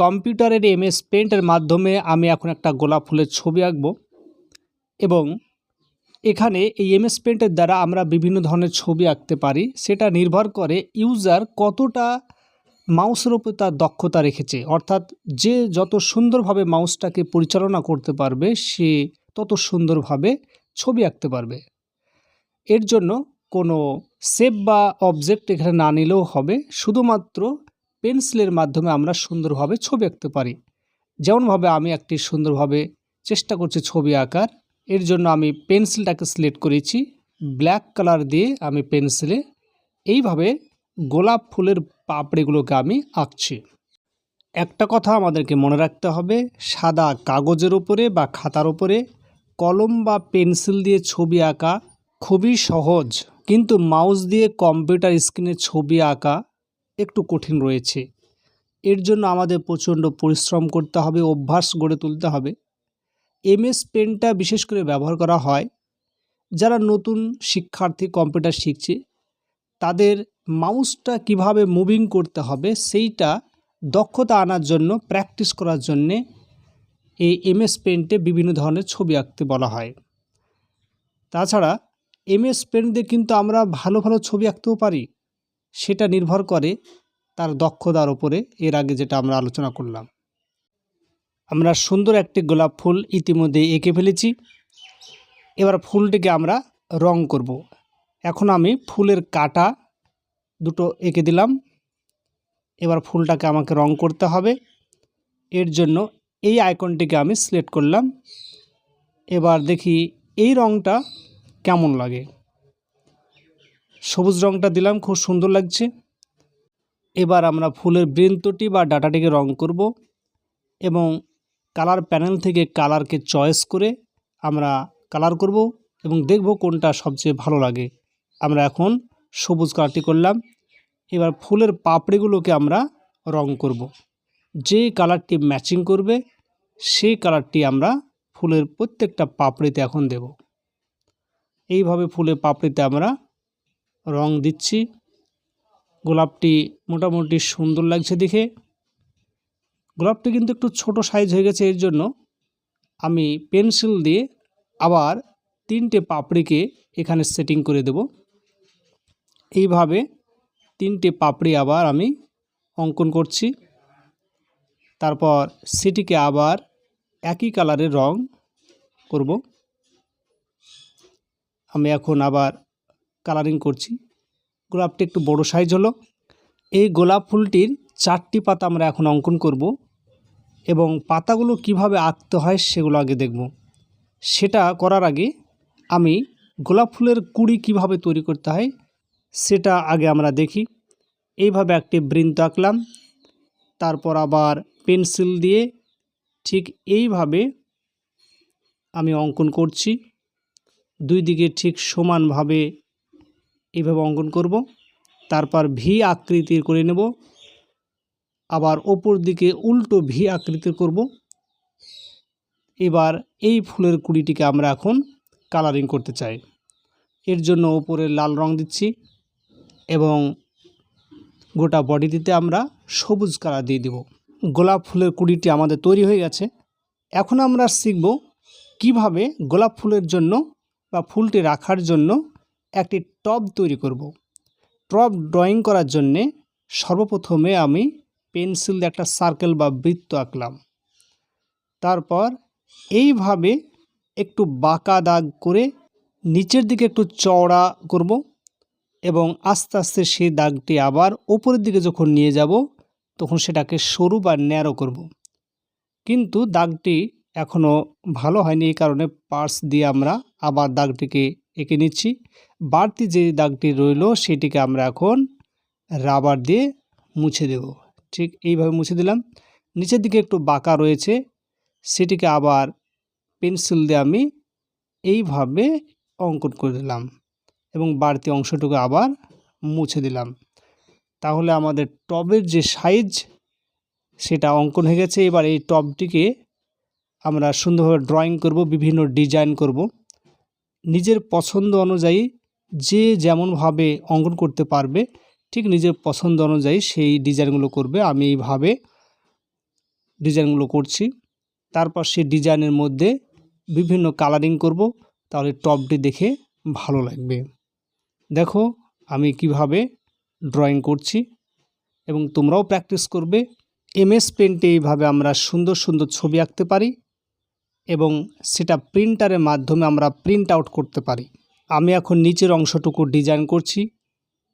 কম্পিউটারের এমএস পেন্টের মাধ্যমে আমি এখন একটা গোলাপ ফুলের ছবি আঁকব। এবং এখানে এই এমএস পেন্টের দ্বারা আমরা বিভিন্ন ধরনের ছবি আঁকতে পারি। সেটা নির্ভর করে ইউজার কতটা মাউসের উপর তার দক্ষতা রেখেছে। অর্থাৎ যে যত সুন্দরভাবে মাউসটাকে পরিচালনা করতে পারবে, সে তত সুন্দরভাবে ছবি আঁকতে পারবে। এর জন্য কোনো শেপ বা অবজেক্ট এখানে না নিলেও হবে। শুধুমাত্র পেন্সিলের মাধ্যমে আমরা সুন্দরভাবে ছবি আঁকতে পারি। যেমনভাবে আমি একটি সুন্দরভাবে চেষ্টা করছি ছবি আঁকার, এর জন্য আমি পেন্সিলটাকে সিলেক্ট করেছি। ব্ল্যাক কালার দিয়ে আমি পেন্সিলে এইভাবে গোলাপ ফুলের পাপড়িগুলোকে আমি আঁকছি। একটা কথা আমাদেরকে মনে রাখতে হবে, সাদা কাগজের উপরে বা খাতার উপরে কলম বা পেন্সিল দিয়ে ছবি আঁকা খুবই সহজ। কিন্তু মাউস দিয়ে কম্পিউটার স্ক্রিনে ছবি আঁকা একটু কঠিন রয়েছে। এর জন্য আমাদের প্রচণ্ড পরিশ্রম করতে হবে, অভ্যাস গড়ে তুলতে হবে। এমএস পেনটা বিশেষ করে ব্যবহার করা হয়। যারা নতুন শিক্ষার্থী কম্পিউটার শিখছে, তাদের মাউসটা কীভাবে মুভিং করতে হবে, সেইটা দক্ষতা আনার জন্য, প্র্যাকটিস করার জন্যে এই এমএস পেন্টে বিভিন্ন ধরনের ছবি আঁকতে বলা হয়। তাছাড়া এমএস পেন দিয়ে কিন্তু আমরা ভালো ভালো ছবি আঁকতেও পারি। সেটা নির্ভর করে তার দক্ষতার ওপরে এর আগে যেটা আমরা আলোচনা করলাম। আমরা সুন্দর একটি গোলাপ ফুল ইতিমধ্যে এঁকে ফেলেছি। এবার ফুলটিকে আমরা রং করব। এখন আমি ফুলের কাটা দুটো এঁকে দিলাম। এবার ফুলটাকে আমাকে রং করতে হবে। এর জন্য এই আইকনটিকে আমি সিলেক্ট করলাম। এবার দেখি এই রংটা কেমন লাগে। সবুজ রংটা দিলাম, খুব সুন্দর লাগছে। এবার আমরা ফুলের বৃন্তটি বা ডাটাটিকে রং করব এবং কালার প্যানেল থেকে কালারকে চয়েস করে আমরা কালার করব এবং দেখব কোনটা সবচেয়ে ভালো লাগে। আমরা এখন সবুজ কালারটি করলাম। এবার ফুলের পাপড়িগুলোকে আমরা রং করব। যে কালারটি ম্যাচিং করবে, সেই কালারটি আমরা ফুলের প্রত্যেকটা পাপড়িতে এখন দেব। এইভাবে ফুলের পাপড়িতে আমরা রং দিচ্ছি। গোলাপটি মোটামুটি সুন্দর লাগছে দেখে। গোলাপটি কিন্তু একটু ছোট সাইজ হয়ে গেছে এর জন্য আমি পেন্সিল দিয়ে আবার তিনটে পাপড়িকে এখানে সেটিং করে দেব। এইভাবে তিনটে পাপড়ি আবার আমি অঙ্কন করছি। তারপর সেটিকে আবার একই কালারের রং করব। আমি এখন আবার কালারিং করছি। গোলাপটি একটু বড় সাইজ হলো। এই গোলাপ ফুলটির চারটি পাতা আমরা এখন অঙ্কন করব এবং পাতাগুলো কীভাবে আঁকতে হয় সেগুলো আগে দেখব। সেটা করার আগে আমি গোলাপ ফুলের কুড়ি কীভাবে তৈরি করতে হয় সেটা আগে আমরা দেখি। এইভাবে একটি বৃন্ত আঁকলাম। তারপর আবার পেন্সিল দিয়ে ঠিক এইভাবে আমি অঙ্কন করছি। দুই দিকে ঠিক সমানভাবে এইভাবে অঙ্কন করব। তারপর ভি আকৃতির করে নেব। আবার ওপর দিকে উল্টো ভি আকৃতির করব। এবার এই ফুলের কুড়িটিকে আমরা এখন কালারিং করতে চাই। এর জন্য ওপরে লাল রং দিচ্ছি এবং গোটা বডিটিতে আমরা সবুজ কালার দিয়ে দেব। গোলাপ ফুলের কুড়িটি আমাদের তৈরি হয়ে গেছে। এখন আমরা শিখব কীভাবে গোলাপ ফুলের জন্য বা ফুলটি রাখার জন্য একটি টব তৈরি করব। টব ড্রয়িং করার জন্যে সর্বপ্রথমে আমি পেন্সিল দিয়ে একটা সার্কেল বা বৃত্ত আঁকলাম তারপর এইভাবে একটু বাঁকা দাগ করে নিচের দিকে একটু চওড়া করব এবং আস্তে আস্তে সেই দাগটি আবার ওপরের দিকে যখন নিয়ে যাব, তখন সেটাকে সরু বা ন্যারো করব। কিন্তু দাগটি এখনও ভালো হয়নি, এই কারণে পার্স দিয়ে আমরা আবার দাগটিকে এঁকে নিচ্ছি। বাড়তি যে দাগটি রইল সেটিকে আমরা এখন রাবার দিয়ে মুছে দেব। ঠিক এইভাবে মুছে দিলাম। নিচের দিকে একটু বাঁকা রয়েছে, সেটিকে আবার পেন্সিল দিয়ে আমি এইভাবে অঙ্কন করে দিলাম এবং বাড়তি অংশটুকু আবার মুছে দিলাম। তাহলে আমাদের টবের যে সাইজ, সেটা অঙ্কন হয়ে গেছে। এবার এই টবটিকে আমরা সুন্দরভাবে ড্রয়িং করব, বিভিন্ন ডিজাইন করব। নিজের পছন্দ অনুযায়ী যে যেমনভাবে অঙ্কন করতে পারবে, ঠিক নিজের পছন্দ অনুযায়ী সেই ডিজাইনগুলো করবে। আমি এইভাবে ডিজাইনগুলো করছি। তারপর সেই ডিজাইনের মধ্যে বিভিন্ন কালারিং করব, তাহলে টপটি দেখে ভালো লাগবে। দেখো, আমি কীভাবে ড্রয়িং করছি এবং তোমরাও প্র্যাকটিস করবে। এমএস পেন্টে এইভাবে আমরা সুন্দর সুন্দর ছবি আঁকতে পারি। এবং সেটা প্রিন্টারের মাধ্যমে আমরা প্রিন্ট আউট করতে পারি। আমি এখন নিচের অংশটুকু ডিজাইন করছি।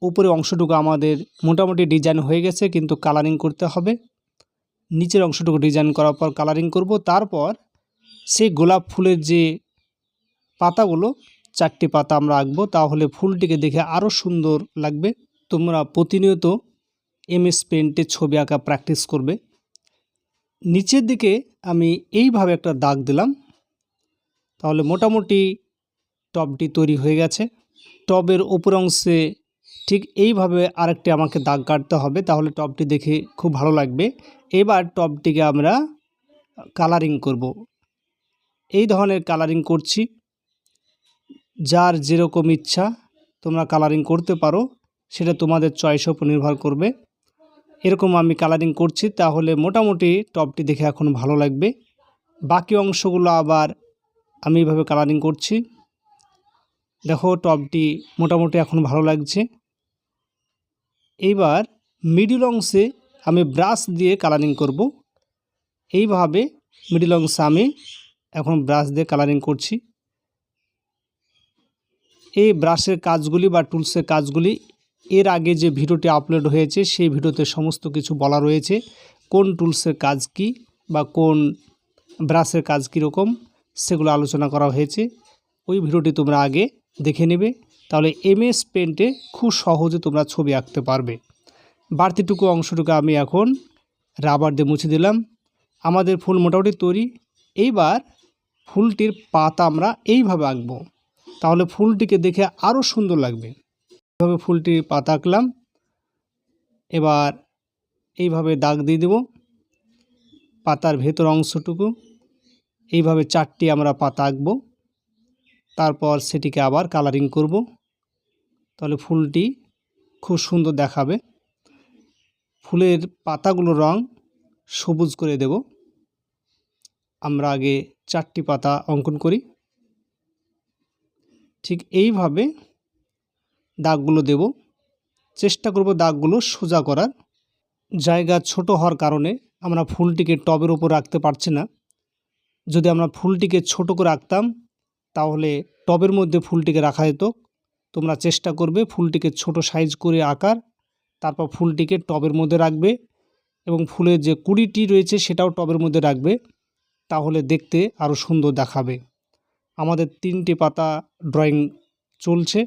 উপরে অংশটুকু আমাদের মোটামুটি ডিজাইন হয়ে গেছে, কিন্তু কালারিং করতে হবে। নিচের অংশটুকু ডিজাইন করার পর কালারিং করব। তারপর সেই গোলাপ ফুলের যে পাতাগুলো, চারটি পাতা আমরা আঁকবো। তাহলে ফুলটিকে দেখে আরও সুন্দর লাগবে। তোমরা প্রতিনিয়ত এমএস পেন্টে ছবি আঁকা প্র্যাকটিস করবে। নিচের দিকে আমি এইভাবে একটা দাগ দিলাম। তাহলে মোটামুটি টবটি তৈরি হয়ে গেছে। টবের উপর অংশে ঠিক এইভাবে আরেকটি আমাকে দাগ কাটতে হবে, তাহলে টবটি দেখে খুব ভালো লাগবে। এবার টবটিকে আমরা কালারিং করব। এই ধরনের কালারিং করছি। যার যেরকম ইচ্ছা তোমরা কালারিং করতে পারো, সেটা তোমাদের চয়েসের উপর নির্ভর করবে। এরকম আমি কালারিং করছি, তাহলে মোটামুটি টপটি দেখে এখন ভালো লাগবে। বাকি অংশগুলো আবার আমি এইভাবে কালারিং করছি। দেখো টপটি মোটামুটি এখন ভালো লাগছে। এইবার মিডিল অংশে আমি ব্রাশ দিয়ে কালারিং করব। এইভাবে মিডিল অংশে আমি এখন ব্রাশ দিয়ে কালারিং করছি। এই ব্রাশের কাজগুলি বা টুলসের কাজগুলি এর আগে যে ভিডিওটি আপলোড হয়েছে, সেই ভিডিওতে সমস্ত কিছু বলা রয়েছে। কোন টুলসের কাজ কি বা কোন ব্রাশের কাজ কীরকম, সেগুলো আলোচনা করা হয়েছে। ওই ভিডিওটি তোমরা আগে দেখে নেবে। তাহলে এমএস পেন্টে খুব সহজে তোমরা ছবি আঁকতে পারবে। বাড়তিটুকু অংশটুকু আমি এখন রাবার দিয়ে মুছে দিলাম। আমাদের ফুল মোটামুটি তৈরি। এইবার ফুলটির পাতা আমরা এইভাবে আঁকবো। তাহলে ফুলটিকে দেখে আরও সুন্দর লাগবে। এইভাবে ফুলটি পাতা আঁকলাম এবার এইভাবে দাগ দিয়ে দেব পাতার ভেতর অংশটুকু। এইভাবে চারটি আমরা পাতা আঁকবো। তারপর সেটিকে আবার কালারিং করব। তাহলে ফুলটি খুব সুন্দর দেখাবে। ফুলের পাতাগুলো রং সবুজ করে দেব। আমরা আগে চারটি পাতা অঙ্কন করি। ঠিক এইভাবে দাগগুলো দেব। চেষ্টা করব দাগগুলো সোজা করার। জায়গা ছোট হওয়ার কারণে আমরা ফুলটিকে টবের ওপর রাখতে পারছি না। যদি আমরা ফুলটিকে ছোট করে রাখতাম, তাহলে টবের মধ্যে ফুলটিকে রাখা যেত। তোমরা চেষ্টা করবে ফুলটিকে ছোট সাইজ করে আকার, তারপর ফুলটিকে টবের মধ্যে রাখবে এবং ফুলের যে কুড়িটি রয়েছে সেটাও টবের মধ্যে রাখবে। তাহলে দেখতে আরও সুন্দর দেখাবে। আমাদের তিনটে পাতা ড্রয়িং চলছে।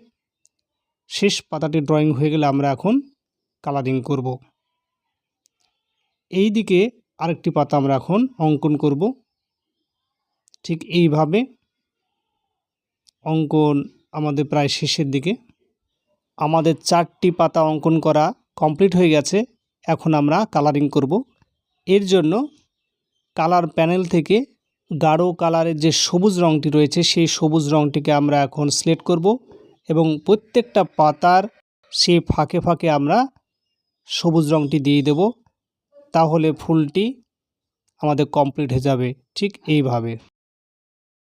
শেষ পাতাটি ড্রয়িং হয়ে গেলে আমরা এখন কালারিং করব। এই দিকে আরেকটি পাতা আমরা এখন অঙ্কন করব। ঠিক এইভাবে অঙ্কন আমাদের প্রায় শেষের দিকে। আমাদের চারটি পাতা অঙ্কন করা কমপ্লিট হয়ে গেছে। এখন আমরা কালারিং করব। এর জন্য কালার প্যানেল থেকে গাঢ় কালারের যে সবুজ রঙটি রয়েছে, সেই সবুজ রঙটিকে আমরা এখন সিলেক্ট করব। এবং প্রত্যেকটা পাতার সে ফাঁকে ফাঁকে আমরা সবুজ রঙটি দিয়ে দেব, তাহলে ফুলটি আমাদের কমপ্লিট হয়ে যাবে, ঠিক এইভাবে।